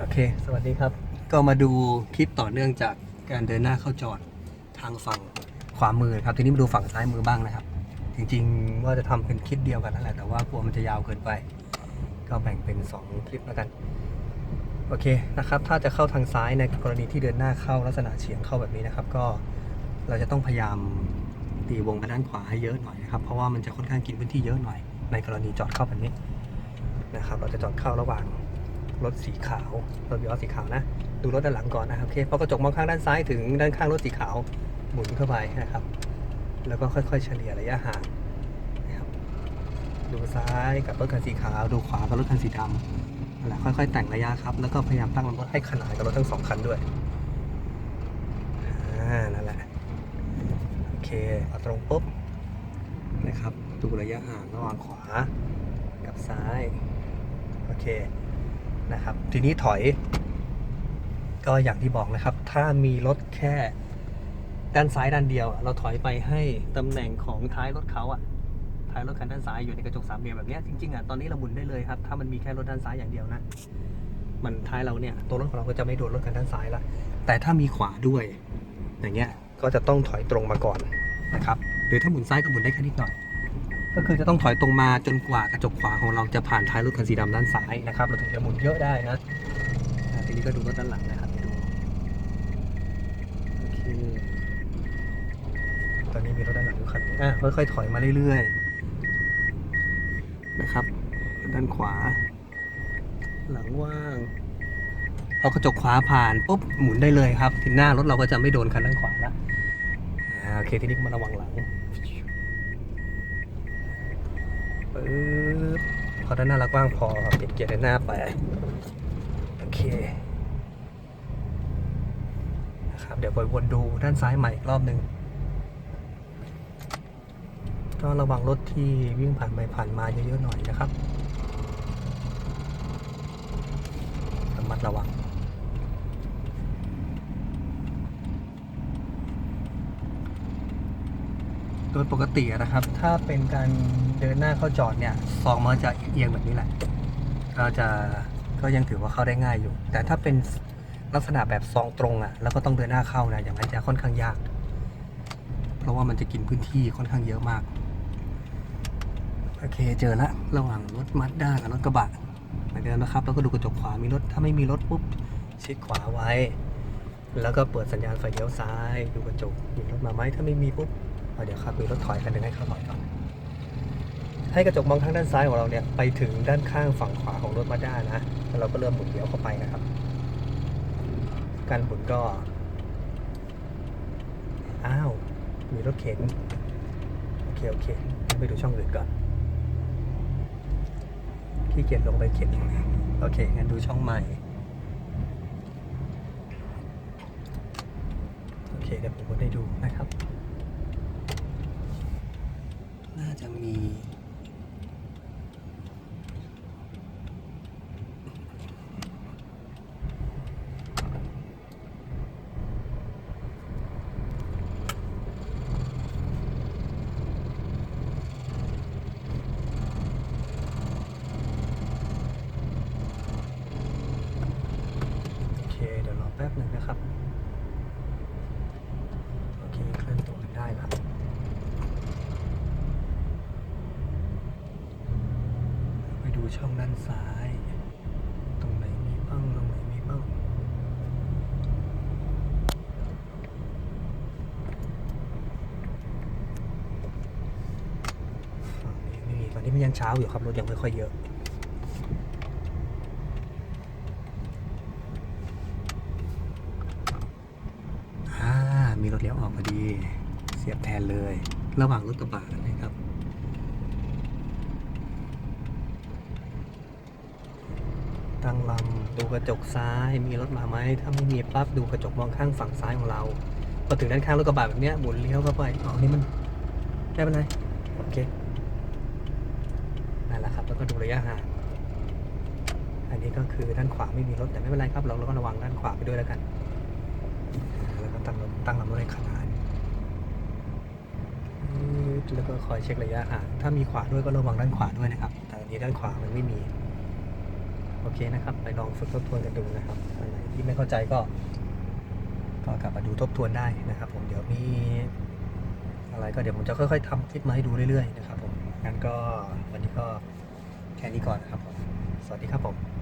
โอเค สวัสดีครับ ก็มาดูคลิปต่อเนื่องจากการเดินหน้าเข้าจอดทางฝั่งขวามือครับ ทีนี้มาดูฝั่งซ้ายมือบ้างนะครับ จริงๆว่าจะทำเป็นคลิปเดียวกันนั่นแหละ แต่ว่ากลัวมันจะยาวเกินไป ก็แบ่งเป็น 2 คลิปแล้วกัน โอเคนะครับ ถ้าจะเข้าทางซ้ายในกรณีที่เดินหน้าเข้าลักษณะเฉียงเข้าแบบนี้นะครับ ก็เราจะต้องพยายามตีวงไปด้านขวาให้เยอะหน่อยนะครับ เพราะว่ามันจะค่อนข้างกินพื้นที่เยอะหน่อย ในกรณีจอดเข้าแบบนี้นะครับ เราจะจอดเข้าระหว่าง รถสีขาวรถวิออสสีขาวนะ ดูรถด้านหลังก่อนนะครับโอเคพอกระจกมองข้างด้านซ้ายถึงด้านข้างรถสีขาวหมุนเข้าไปนะครับ แล้วก็ค่อยๆเฉลี่ยระยะห่างนะครับดูซ้ายกับรถคันสีขาวดูขวากับรถคันสีดำนั่นแหละค่อยๆแต่งระยะครับ แล้วก็พยายามตั้งลำรถให้ขนานกับรถทั้งสองคันด้วยอ่านั่นแหละโอเคพอตรงปุ๊บนะครับดูระยะห่างระหว่างขวากับซ้าย โอเค นะครับ ทีนี้ถอย ก็อย่างที่บอกนะครับ ถ้ามีรถแค่ด้านซ้ายด้านเดียว เราถอยไปให้ตำแหน่งของท้ายรถเขาอะท้ายรถคันด้านซ้ายอยู่ในกระจกสามเหลี่ยมแบบนี้จริงๆอะตอนนี้เราหมุนได้เลยครับ ถ้ามันมีแค่รถด้านซ้ายอย่างเดียวนะมันท้ายเราเนี่ยตัวรถของเราก็จะไม่โดนรถคันด้านซ้ายละแต่ถ้ามีขวาด้วย อย่างเงี้ยก็จะต้องถอยตรงมาก่อนนะครับ หรือถ้าหมุนซ้ายก็หมุนได้แค่นิดหน่อย ก็คือจะต้องถอยตรงมาจนกว่ากระจกขวาของเราจะผ่านท้ายรถคันสีดำด้านซ้ายนะครับเราถึงจะหมุนเยอะได้นะทีนี้ก็ดูรถด้านหลังนะครับดูโอเคตอนนี้มีรถด้านหลังอยู่คันอะค่อยๆถอยมาเรื่อยๆนะครับ ด้านขวา หลังว่างพอกระจกขวาผ่านปุ๊บหมุนได้เลยครับทีหน้ารถเราก็จะไม่โดนคันด้านขวาละโอเคทีนี้ก็มาระวังหลัง ปึ๊บพอด้านหน้าเรากว้างพอปิดเกียร์ด้านหน้าไป โอเคนะครับเดี๋ยวไปวนดูด้านซ้ายใหม่อีกรอบหนึ่งก็ระวังรถที่วิ่งผ่านไปผ่านมาเยอะๆหน่อยนะครับระมัดระวัง โดยปกตินะครับ ถ้าเป็นการเดินหน้าเข้าจอดเนี่ยซองมันจะเอียงแบบนี้แหละก็จะก็ยังถือว่าเข้าได้ง่ายอยู่ แต่ถ้าเป็นลักษณะแบบซองตรงอะ แล้วก็ต้องเดินหน้าเข้านะอย่างนั้นจะค่อนข้างยาก เพราะว่ามันจะกินพื้นที่ค่อนข้างเยอะมาก โอเคเจอละระหว่างรถมัดด้ากับรถกระบะเหมือนเดิมนะครับ แล้วก็ดูกระจกขวามีรถถ้าไม่มีรถปุ๊บชิดขวาไว้ แล้วก็เปิดสัญญาณไฟเลี้ยวซ้าย ดูกระจกมีรถมาไหมถ้าไม่มีปุ๊บ เดี๋ยวครับมีรถถอยคันหนึ่งให้เข้าถอยก่อน ให้กระจกมองข้างด้านซ้ายของเราเนี่ยไปถึงด้านข้างฝั่งขวาของรถมาด้านะแล้วเราก็เริ่มหมุนเลี้ยวเข้าไปนะครับ การหมุนก็ อ้าว มีรถเข็น โอเค โอเค ไปดูช่องอื่นก่อนขี้เกียจลงไปเข็นโอเค งั้นดูช่องใหม่ โอเค เดี๋ยวผมวนให้ดูนะครับ น่า จะมีโอเคเดี๋ยวรอแป๊บหนึ่งนะครับ โอเค เคลื่อนตัวได้แล้ว ไปดู ช่องด้านซ้าย ตรงไหนมีบ้างตรงไหนมีบ้างฝั่งนี้ไม่มีตอนนี้มันยังเช้าอยู่ครับรถยังไม่ค่อยเยอะอ่ามีรถเลี้ยวออกพอดี เสียบแทนเลย ระหว่างรถกระบะนะครับั้งลำดูกระจกซ้าย มีรถมาไหมถ้าไม่มีปั๊บดูกระจกมองข้างฝั่งซ้ายของเราพอถึงด้านข้างรถกระบะแบบเนี้ยหมุนเลี้ยวเข้าไปอ๋อนี่มันไม่เป็นไรโอเคนั่นแหละครับแล้วก็ดูระยะห่างอันนี้ก็คือด้านขวาไม่มีรถแต่ไม่เป็นไรครับ เราเราก็ระวังด้านขวาไปด้วยแล้วกันแล้วก็ตั้งลำตั้งลำรถให้ขนานอืดแล้วก็คอยเช็คระยะห่างถ้ามีขวาด้วยก็ระวังด้านขวาด้วยนะครับ แต่อันนี้ด้านขวามันไม่มี โอเคนะครับ ไปลองฝึกทบทวนกันดูนะครับอันไหนที่ไม่เข้าใจก็ ก็กลับมาดูทบทวนได้นะครับ ผมเดี๋ยวมีอะไรก็เดี๋ยวผมจะค่อยๆทำคลิปมาให้ดูเรื่อยๆนะครับผมงั้นก็วันนี้ก็แค่นี้ก่อนนะครับผมสวัสดีครับผม